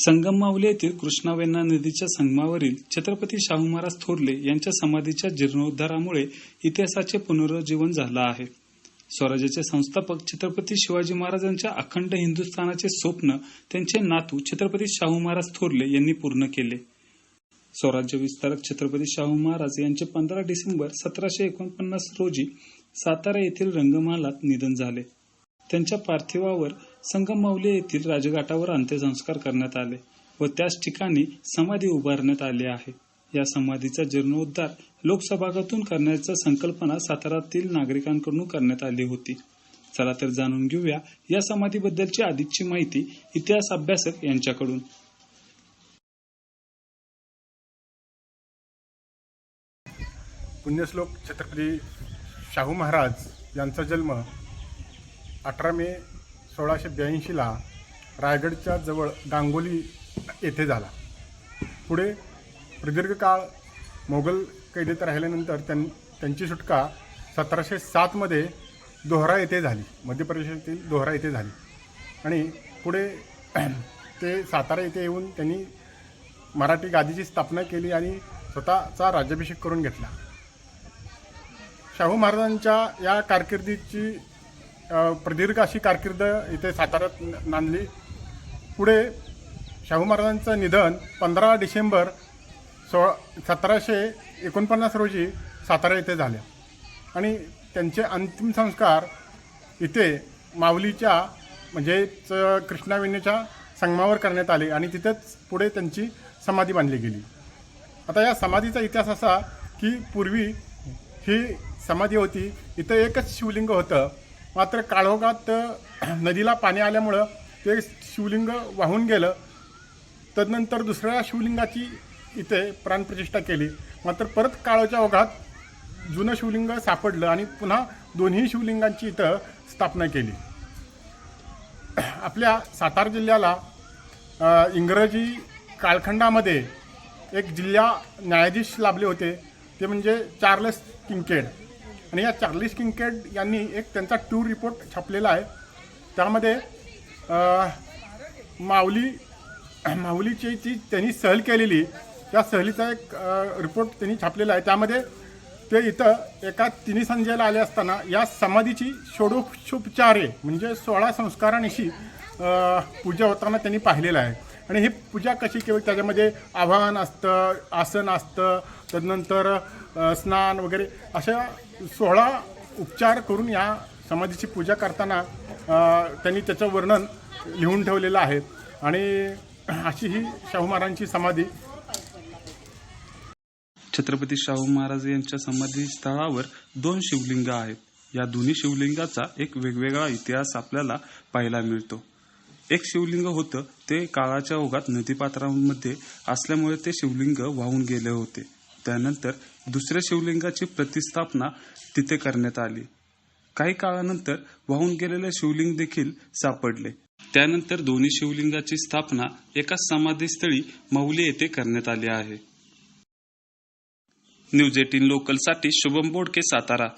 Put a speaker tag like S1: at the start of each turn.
S1: संगम माऊली येथील कृष्णावेण्णा नदीच्या संगमावरील छत्रपती शाहू महाराज थोरले यांच्या समाधीच्या जीर्णोद्धारामुळे इतिहासाचे पुनरुज्जीवन झालं आहे. स्वराज्याचे संस्थापक छत्रपती शिवाजी महाराजांच्या अखंड हिंदुस्थानाचे स्वप्न त्यांचे नातू छत्रपती शाहू महाराज थोरले यांनी पूर्ण केले. स्वराज्य विस्तारक छत्रपती शाहू महाराज यांचे पंधरा डिसेंबर सतराशे एकोणपन्नास रोजी सातारा येथील रंगमालात निधन झाले. त्यांच्या पार्थिवावर संगम येथील राजघाटावर अंत्यसंस्कार करण्यात आले व त्याच ठिकाणी समाधी उभारण्यात आली आहे. या समाधीचा जीर्णोद्धार लोकसभागातून करण्याची संकल्पना सातारातील नागरिकांकडून करण्यात आली होती. चला तर जाणून घेऊया या समाधीबद्दलची अधिकची माहिती इतिहास अभ्यासक यांच्याकडून.
S2: पुण्यश्लोक छत्रपती शाहू महाराज यांचा जन्म अठरा मे सोळाशे ब्याऐंशीला रायगडच्या जवळ गांगोली येथे झाला. पुढे प्रदीर्घ काळ मोगल कैदेत राहिल्यानंतर त्यां त्यांची सुटका सतराशे सातमध्ये दोहरा येथे झाली. मध्य प्रदेशातील दोहरा येथे झाली. आणि पुढे ते सातारा येथे येऊन त्यांनी मराठी गादीची स्थापना केली आणि स्वतःचा राज्याभिषेक करून घेतला. शाहू महाराजांच्या या कारकिर्दीची प्रदीर्घ अशी कारकीर्द इथे साताऱ्यात नांदली. पुढे शाहू महाराजांचं निधन पंधरा डिसेंबर सोळा सतराशे एकोणपन्नास रोजी सातारा येथे झाले आणि त्यांचे अंतिम संस्कार इथे माऊलीच्या म्हणजेच अ, कृष्णावेणीच्या संगमावर करण्यात आले आणि तिथेच पुढे त्यांची समाधी बांधली गेली. आता या समाधीचा इतिहास असा की पूर्वी ही समाधी होती. इथं एकच शिवलिंग होतं. मात्र काळोखात नदीला पाणी आल्यामुळं ते शिवलिंग वाहून गेलं. तदनंतर दुसऱ्या शिवलिंगाची इथे प्राणप्रतिष्ठा केली. मात्र परत काळोच्या ओघात जुनं शिवलिंग सापडलं आणि पुन्हा दोन्ही शिवलिंगांची इथं स्थापना केली. आपल्या सातारा जिल्ह्याला इंग्रजी कालखंडामध्ये एक जिल्हा न्यायाधीश लाभले होते. ते म्हणजे चार्लस किंकेड आणि या चार्लिस किंकेड यांनी एक त्यांचा टूर रिपोर्ट छापलेला आहे. त्यामध्ये माऊली माऊलीची जी त्यांनी सहल केलेली त्या सहलीचा एक रिपोर्ट त्यांनी छापलेला आहे. त्यामध्ये ते इथं एका तिन्ही संजयला आले असताना या समाधीची षोडोक्षोपचारे म्हणजे सोळा संस्कारांशी पूजा होताना त्यांनी पाहिलेलं आहे. आणि ही पूजा कशी केली? त्याच्यामध्ये आव्हान असतं आसन असतं तदनंतर स्नान वगैरे अशा सोळा उपचार करून या समाधीची पूजा करताना त्यांनी त्याचं वर्णन लिहून ठेवलेलं आहे. आणि अशी ही शाहू महाराजांची समाधी.
S1: छत्रपती शाहू महाराज यांच्या समाधी स्थळावर दोन शिवलिंग आहेत. या दोन्ही शिवलिंगाचा एक वेगवेगळा इतिहास आपल्याला पाहायला मिळतो. एक शिवलिंग होतं. ते काळाच्या ओघात नदीपात्रामध्ये असल्यामुळे ते शिवलिंग वाहून गेले होते. त्यानंतर दुसऱ्या शिवलिंगाची प्रतिस्थापना तिथे करण्यात आली. काही काळानंतर वाहून गेलेले शिवलिंग देखील सापडले. त्यानंतर दोन्ही शिवलिंगाची स्थापना एका समाधीस्थळी मौली येथे करण्यात आली आहे. न्यूज एटीन लोकलसाठी शुभम बोडके सातारा.